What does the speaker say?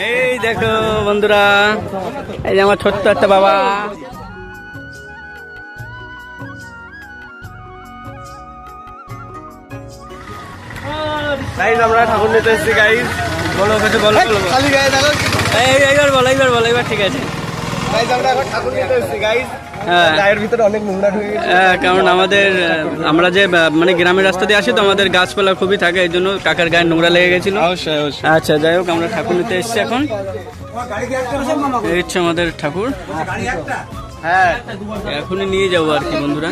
এই দেখো বন্ধুরা এই যে আমার ছোট্ট একটা বাবা। গাইজ আমরা ঠাকুর নিতে এসেছি গাইজ বলো কিছু বলো বলো, এই এইবার বলো এইবার বলো এবার ঠিক আছে। গাইজ আমরা এখন ঠাকুর নিতে এসেছি গাইজ হ্যাঁ। গায়ের ভিতরে অনেক নোংরা ঢুকে গেছে। হ্যাঁ, কারণ আমাদের আমরা যে মানে গ্রামের রাস্তা দিয়ে আসি তো আমাদের গাছপালা খুবই থাকে এই জন্য কাকার গায়ে নোংরা লেগে গেছিল। আচ্ছা যাই হোক আমরা ঠাকুর নিতে এসেছি এখন। এই হচ্ছে আমাদের ঠাকুর। হ্যাঁ এখনই নিয়ে যাব আর কি বন্ধুরা।